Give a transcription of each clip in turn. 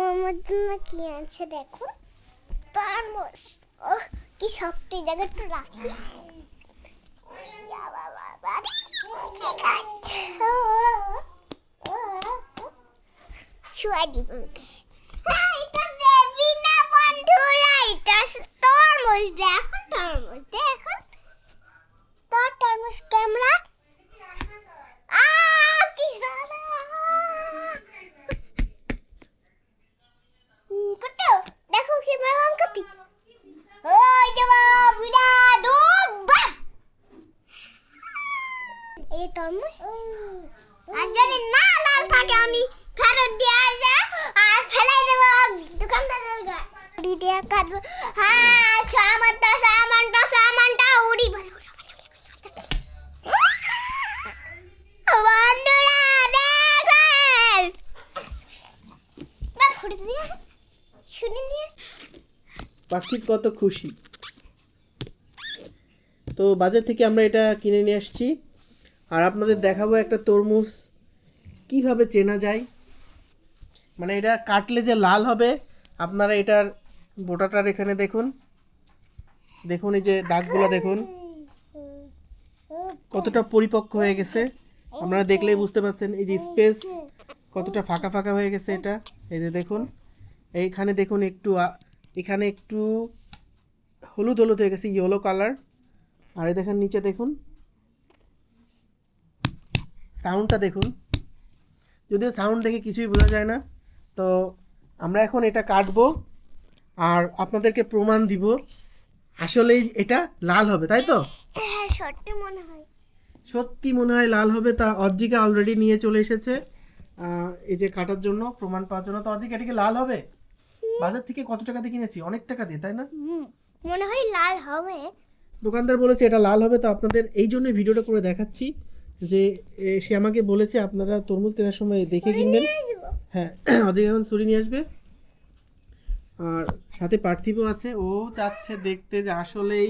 জন্য কি আছে দেখুন তরমুজ ও কি শক্ত এই একটু রাখি। ইয়া তরমুজ? আর যদি না লাল থাকে আমি ফেরত দিয়ে আসবে আর ফেলাই দেবো। দোকানদারের গায়ে হ্যাঁ সামানটা সামানটা সামানটা উড়ি। ভালো করে, ভালো করে, ভালো করে। বন্ধুরা দেখেন। বা ফুটে দিয়ে শুনে নিয়ে পাখি কত খুশি। তো বাজার থেকে আমরা এটা কিনে নিয়ে আসছি। আর আপনাদের দেখাবো একটা তরমুজ। কীভাবে চেনা যায়? মানে এটা কাটলে যে লাল হবে, আপনারা এটার বোটাটার এখানে দেখুন। দেখুন এই যে দাগগুলো দেখুন। কতটা পরিপক্ক হয়ে গেছে। আপনারা দেখলেই বুঝতে পারছেন এই যে স্পেস কতটা ফাঁকা ফাঁকা হয়ে গেছে এটা। এই যে দেখুন। এইখানে দেখুন একটু এখানে একটু হলুদ হলুদ হয়ে গেছে, ইয়েলো কালার। আর দেখেন নিচে দেখুন। সাউন্ডটা দেখুন। যদিও সাউন্ড দেখে কিছুই বোঝা যায় না তো আমরা এখন এটা কাটবো আর আপনাদেরকে প্রমাণ দিব। আসলেই এটা লাল হবে তাই তো? হ্যাঁ সত্যি মনে হয়। সত্যি মনে হয় লাল হবে তা অর্জিকা অলরেডি নিয়ে চলে এসেছে। এই যে কাটার জন্য প্রমাণ পাওয়ার জন্য। তো অর্জিকা এটা কি লাল হবে? বাজার থেকে কত টাকা দিয়ে কিনেছি? অনেক টাকা দিয়ে তাই না? মনে হয় লাল হবে। দোকানদার বলেছে এটা লাল হবে তো আপনাদের এই জন্য ভিডিওটা করে দেখাচ্ছি। যে এ, সে আমাকে বলেছে আপনারা তরমুজ কেনার সময় দেখে কিনবেন। হ্যাঁ অর্ধেক এখন ছুরি নিয়ে আসবে। আর সাথে পার্থিবও আছে। ও চাচ্ছে দেখতে যে আসলেই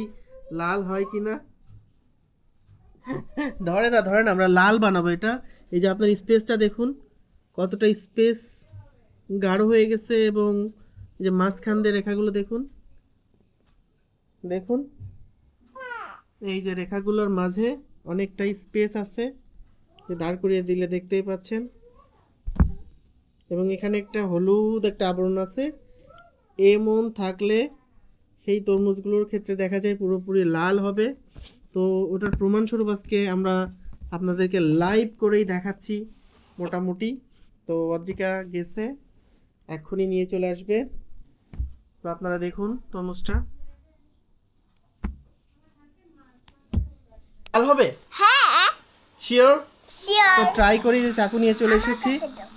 লাল হয় কিনা। ধরে না ধরে না আমরা লাল বানাবো এটা। এই যে আপনার স্পেসটা দেখুন কতটা স্পেস গাঢ় হয়ে গেছে এবং এই যে মাঝখান দিয়ে রেখাগুলো দেখুন। দেখুন। এই যে রেখাগুলোর মাঝে অনেকটা স্পেস আছে দাঁড় করিয়ে দিলে দেখতেই পাচ্ছেন। এবং এখানে একটা হলুদ একটা আবরণ আছে। এমন থাকলে সেই তরমুজগুলোর ক্ষেত্রে দেখা যায় পুরোপুরি লাল হবে। তো ওটার প্রমাণস্বরূপ আজকে আমরা আপনাদেরকে লাইভ করেই দেখাচ্ছি মোটামুটি। তো অদ্রিকা গেছে, এক্ষুনি নিয়ে চলে আসবে। তো আপনারা দেখুন তরমুজটা। লাল হবে? হ্যাঁ। শিওর তো ট্রাই করি যে চাকু নিয়ে চলে এসেছি।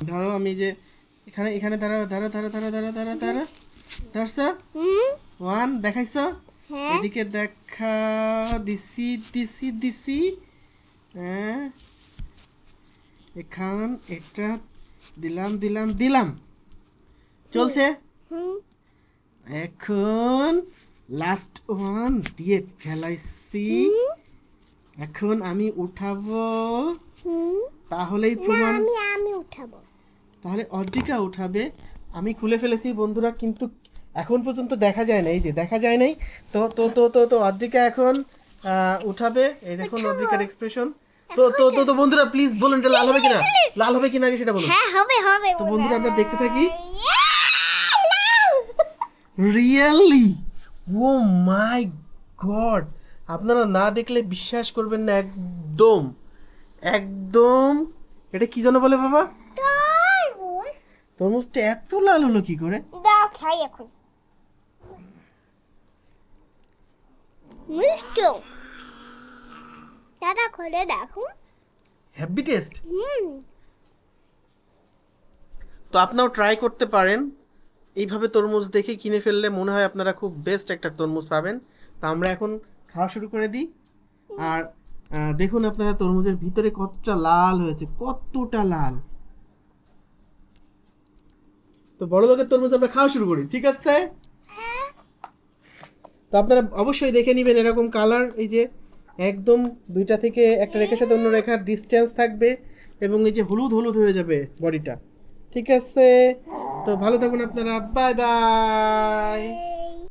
ধরো আমি যে এখানে এখানে দাঁড়া দাঁড়া দাঁড়া দাঁড়া দাঁড়া দাঁড়া দাঁড়া ধরছ ওয়ান দেখাইছ হ্যাঁ। এদিকে দেখা দিছি দিছি দিছি। হ্যাঁ। এখান এটা দিলাম দিলাম দিলাম। চলছে? এখন লাস্ট ওয়ান দিয়ে ফেলাইছি। এখন আমি উঠাবো। তাহলেই প্রমাণ আমি আমি উঠাবো। তাহলে অর্জিকা উঠাবে। আমি খুলে ফেলেছি বন্ধুরা কিন্তু এখন পর্যন্ত দেখা যায় না। এই যে দেখা যায় নাই। তো তো তো তো তো অর্জিকা এখন উঠাবে। এই দেখুন অর্জিকার এক্সপ্রেশন তো তো তো তো বন্ধুরা প্লিজ বলুন এটা লাল হবে কিনা? লাল হবে কিনা আগে সেটা বলুন। হ্যাঁ হবে হবে তো বন্ধুরা আমরা দেখতে থাকি। রিয়েলি ও মাই গড আপনারা না দেখলে বিশ্বাস করবেন না একদম একদম এটা কি যেন বলে বাবা? তরমুজটা এত লাল হলো কি করে? দাও খাই এখন। মিষ্টি। দাদা করে দেখুন হ্যাপি টেস্ট হুম। তো আপনারাও ট্রাই করতে পারেন। এইভাবে তরমুজ দেখে কিনে ফেললে মনে হয় আপনারা খুব বেস্ট একটা তরমুজ পাবেন। তো আমরা এখন খাওয়া শুরু করে দিই। আর দেখুন আপনারা তরমুজের ভিতরে কতটা লাল হয়েছে, কতটা লাল। তো বড় লোকের তরমুজ আমরা খাওয়া শুরু করি, ঠিক আছে? তো আপনারা অবশ্যই দেখে নেবেন এরকম কালার এই যে একদম দুইটা থেকে একটা রেখার সাথে অন্য রেখার ডিস্টেন্স থাকবে এবং এই যে হলুদ হলুদ হয়ে যাবে বডিটা ঠিক আছে? তো ভালো থাকুন আপনারা বাই বাই